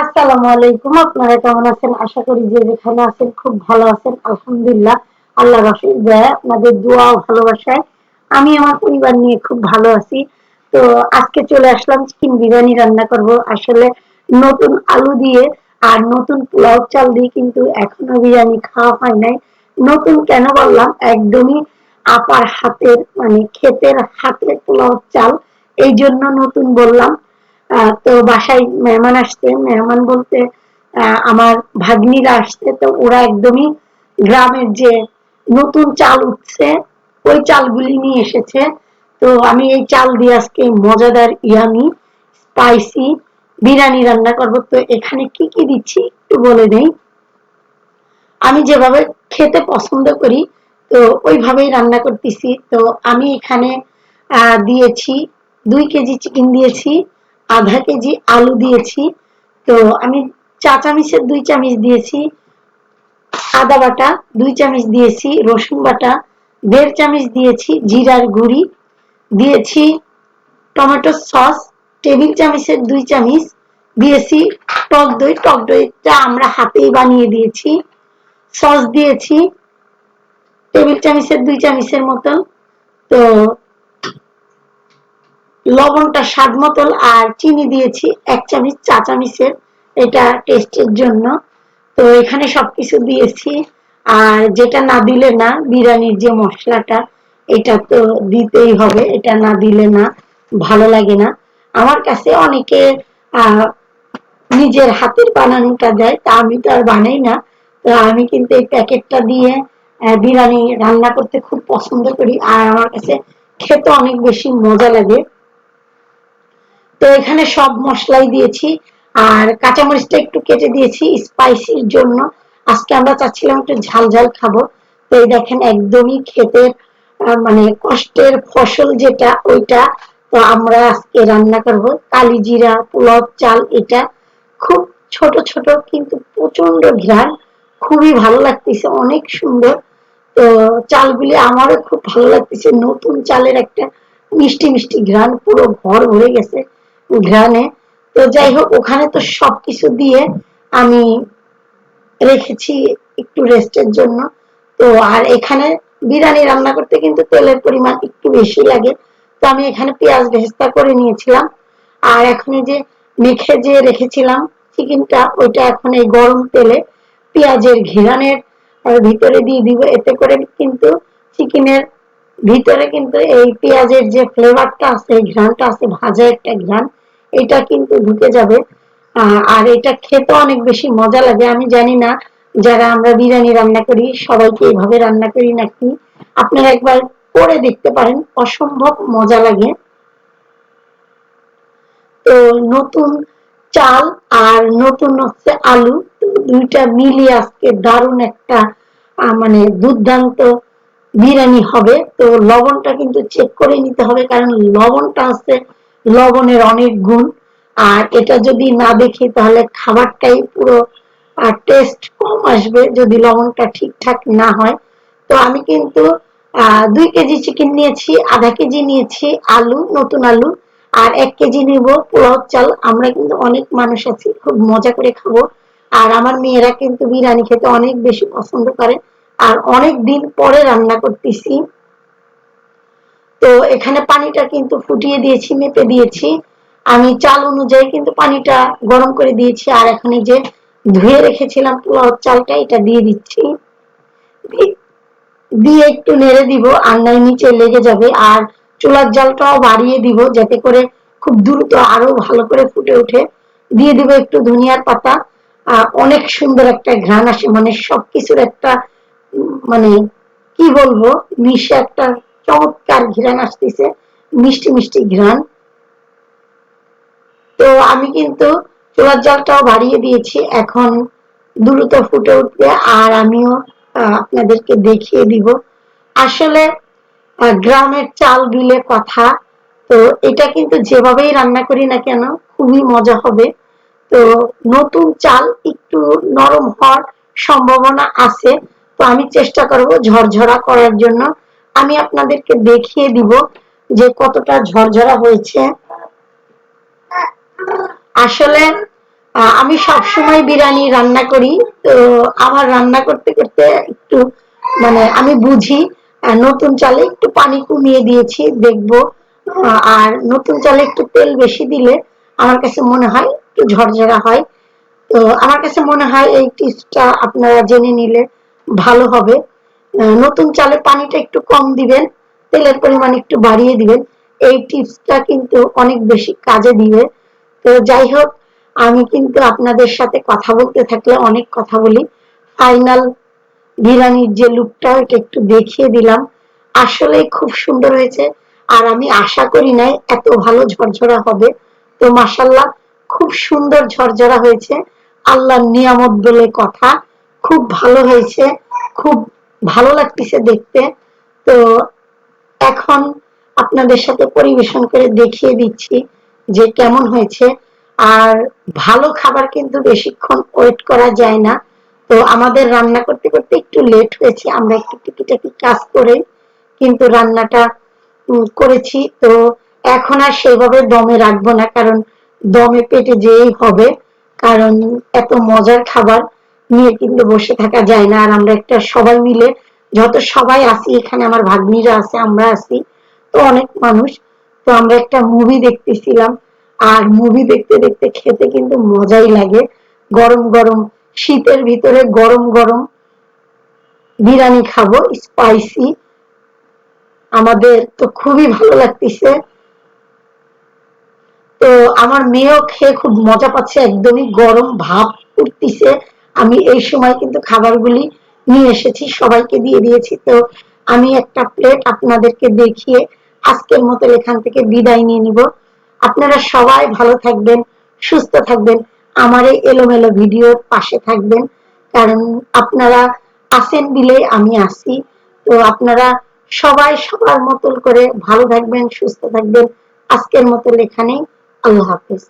আসসালামু আলাইকুম, আপনারা কেমন আছেন? আশা করি যে যেখানে আছেন খুব ভালো আছেন, আলহামদুলিল্লাহ। আল্লাহ রসিদ দেয়, আপনাদের দোয়া ভালোবাসায়। আমি আমার পরিবার নিয়ে খুব ভালো আছি। তো আজকে চলে আসলাম চিকেন বিরিয়ানি রান্না করব। আসলে নতুন আলু দিয়ে আর নতুন পোলাও চাল দিয়ে কিন্তু এখনও বিরিয়ানি খাওয়া হয় নাই। নতুন কেন বললাম, একদমই আপার হাতের মানে ক্ষেতের হাতের পোলাও চাল। এই জন্য নতুন বললাম। তো বাসায় মেহমান আসছে, মেহমান বলতে আমার ভাগ্নিরা আসছে, তো ওরা একদমই গ্রামের যে নতুন চাল উঠছে, ওই চালগুলি নিয়ে এসেছে। তো আমি এই চাল দিয়ে আজকে মজাদার ইয়ামি, স্পাইসি বিরিয়ানি রান্না করব। তো এখানে কি কি দিচ্ছি একটু বলে নেই আমি যেভাবে খেতে পছন্দ করি, তো ওইভাবেই রান্না করতেছি। তো আমি এখানে দিয়েছি দুই কেজি চিকেন দিয়েছি। আধা কেজি আলু দিয়েছি। তো আমি চা চামিচের দুই চামিচ দিয়েছি, আদা বাটা দুই চামিচ দিয়েছি, রসুন বাটা দেড় চামিচ দিয়েছি, জিরার গুঁড়ি দিয়েছি, টমেটো সস টেবিল চামিচের দুই চামিচ দিয়েছি, টক দই। টক দইটা আমরা হাতেই বানিয়ে দিয়েছি। সস দিয়েছি, টেবিল চামিচের দুই চামিচের মতন। তো লবণটা স্বাদ মতন আর চিনি দিয়েছি, এক চামচ চা চামচের এটা টেস্টের জন্য। তো এখানে সবকিছু দিয়েছি। আর যেটা না দিলে না, বিরিয়ানির যে মশলাটা, এটা তো দিতেই হবে। এটা না দিলে না, ভালো লাগে না। আমার কাছে অনেকে নিজের হাতের বানানোটা দেয়, তা আমি তো আর বানাই না। তো আমি কিন্তু এই প্যাকেটটা দিয়ে বিরিয়ানি রান্না করতে খুব পছন্দ করি। আর আমার কাছে খেতে অনেক বেশি মজা লাগে। তো এখানে সব মশলাই দিয়েছি, আর কাঁচামরিচটা একটু কেটে দিয়েছি স্পাইসির জন্য। আজকে আমরা চাচ্ছিলাম একটু ঝাল ঝাল খাব। তো এই দেখেন একদমই খেতে মানে কষ্টের ফসল যেটা, ওইটা। তো আমরা আজকে রান্না করব কালি জিরা, পোলাও চাল, এটা খুব ছোট ছোট কিন্তু প্রচণ্ড ঘ্রাণ। খুবই ভালো লাগতেছে, অনেক সুন্দর। তো চালগুলি আমারও খুব ভালো লাগতেছে, নতুন চালের একটা মিষ্টি মিষ্টি ঘ্রাণ, পুরো ঘর ভরে গেছে। ঘ্রাণে তো যাই হোক, ওখানে তো সবকিছু দিয়ে আমি রেখেছি একটু রেস্টের জন্য। তো আর এখানে বিরিয়ানি রান্না করতে কিন্তু তেলের পরিমাণ একটু বেশি লাগে। তো আমি এখানে পেঁয়াজ ভেস্তা করে নিয়েছিলাম। আর এখন যে মেখে যে রেখেছিলাম চিকেনটা, ওইটা এখন এই গরম তেলে পেঁয়াজের ঘিরানের ভিতরে দিয়ে দিব। এতে করে কিন্তু চিকেনের ভিতরে কিন্তু এই পেঁয়াজের যে ফ্লেভারটা আছে ঘ্রানটা আছে, ভাজা একটা ঘ্রান এটা কিন্তু ঢুকে যাবে। আর এটা খেতে অনেক বেশি মজা লাগে, আমি জানি না। যারা আমরা বিরিয়ানি রান্না করি, সবাইকে এইভাবে রান্না করি নাকি? আপনারা একবার করে দেখতে পারেন, অসম্ভব মজা লাগে। তো নতুন চাল আর নতুন হচ্ছে আলু, দুইটা মিলিয়ে আজকে দারুণ একটা মানে দুর্দান্ত বিরিয়ানি হবে। তো লবণটা কিন্তু চেক করে নিতে হবে, কারণ লবণটা আছে লবণের অনেক গুণ। আর এটা যদি না দেখি, তাহলে খাবারটাই পুরো টেস্ট কম আসবে যদি লবণটা ঠিকঠাক না হয়। তো আমি কিন্তু দুই কেজি চিকেন নিয়েছি, আধা কেজি নিয়েছি আলু, নতুন আলু, আর এক কেজি নিব পোলাও চাল। আমরা কিন্তু অনেক মানুষ আছি, খুব মজা করে খাব। আর আমার মেয়েরা কিন্তু বিরিয়ানি খেতে অনেক বেশি পছন্দ করে। আর অনেক দিন পরে রান্না করতেছি। তো এখানে পানিটা কিন্তু ফুটিয়ে দিয়েছি, মেপে দিয়েছি। আমি চাল অনুযায়ী কিন্তু পানিটা গরম করে দিয়েছি। আর এখানে যে ধুয়ে রেখেছিলাম পোলাও চালটা, এটা দিয়ে দিচ্ছি। দিয়ে একটু নেড়ে দিব আর নাই নিচে লেগে যাবে। আর চুলার জালটাও বাড়িয়ে দিব, যাতে করে খুব দ্রুত আরও ভালো করে ফুটে উঠে দিয়ে দিব একটু ধনিয়ার পাতা। অনেক সুন্দর একটা ঘ্রাণ আসে। মানে সবকিছুর একটা মানে কি বলব, মিশে একটা চমৎকার ঘ্রাণ আসতেছে, মিষ্টি মিষ্টি ঘ্রাণ। তো আমি কিন্তু চুলার জলটাও বাড়িয়ে দিয়েছি, এখন দ্রুত ফুটে উঠবে আর আমিও আপনাদেরকে দেখিয়ে দিব। আসলে গ্রামের চাল বিলে কথা, তো এটা কিন্তু যেভাবেই রান্না করি না কেন, খুবই মজা হবে। তো নতুন চাল একটু নরম হওয়ার সম্ভাবনা আছে, তো আমি চেষ্টা করব ঝরঝরা করার জন্য। আমি আপনাদেরকে দেখিয়ে দিব যে কতটা ঝরঝরা হয়েছে। আসলে আমি সবসময় বিরিয়ানি রান্না করি, তো আমার রান্না করতে করতে একটু মানে আমি বুঝি নতুন চালে একটু পানি কমিয়ে দিয়েছি, দেখব আর নতুন চালে একটু তেল বেশি দিলে আমার কাছে মনে হয় একটু ঝরঝরা হয়। তো আমার কাছে মনে হয় এই টিপসটা আপনারা জেনে নিলে ভালো হবে। নতুন চালে পানিটা একটু কম দিবেন, তেলের পরিমাণ একটু বাড়িয়ে দিবেন। এই টিপসটা কিন্তু অনেক বেশি কাজে দিবে। তো যাই হোক, আমি কিন্তু আপনাদের সাথে কথা বলতে থাকলে অনেক কথা বলি। ফাইনাল বিরিয়ানির যে লুকটা ওটা একটু দেখিয়ে দিলাম। আসলে খুব সুন্দর হয়েছে, আর আমি আশা করি নাই এত ভালো ঝরঝরা হবে। তো মাসাল্লাহ খুব সুন্দর ঝরঝরা হয়েছে। আল্লাহর নিয়ামত বলে কথা, খুব ভালো হয়েছে, খুব ভালো লাগতেছে দেখতে। তো এখন আপনাদের সাথে পরিবেশন করে দেখিয়ে দিচ্ছি যে কেমন হয়েছে। আর ভালো খাবার কিন্তু বেশিক্ষণ ওয়েট করা যায় না। তো আমাদের রান্না করতে করতে একটু লেট হয়েছে, আমরা একটু টুকিটাকি কাজ করে কিন্তু রান্নাটা করেছি। তো এখন আর সেভাবে দমে রাখব না, কারণ দমে পেটে যেই হবে, কারণ এত মজার খাবার। নিয়ে কিন্তু বসে থাকা যায় না। আর আমরা একটা সবাই মিলে, যত সবাই আছি, এখানে আমার ভাগ্নিরা আছে, আমরা আছি, তো অনেক মানুষ। তো আমরা একটা মুভি দেখতেছিলাম। আর মুভি দেখতে দেখতে খেতে কিন্তু মজাই লাগে। গরম গরম, শীতের ভিতরে গরম গরম বিরিয়ানি খাব স্পাইসি আমাদের তো খুবই ভালো লাগতেছে। তো আমার মেয়েও খেয়ে খুব মজা পাচ্ছে, একদমই গরম ভাব উঠতেছে। আমি এই সময় কিন্তু খাবারগুলি নিয়ে এসেছি, সবাইকে দিয়ে দিয়েছি। তো আমি একটা প্লেট আপনাদেরকে দেখিয়ে আজকের মতো এখান থেকে বিদায় নিয়ে নিব। আপনারা সবাই ভালো থাকবেন, সুস্থ থাকবেন, আমার এই এলোমেলো ভিডিওর পাশে থাকবেন। কারণ আপনারা আসেন দিলে আমি আসি তো আপনারা সবাই সবার মতন করে ভালো থাকবেন, সুস্থ থাকবেন। আজকের মতো এখানেই। আল্লাহ হাফেজ।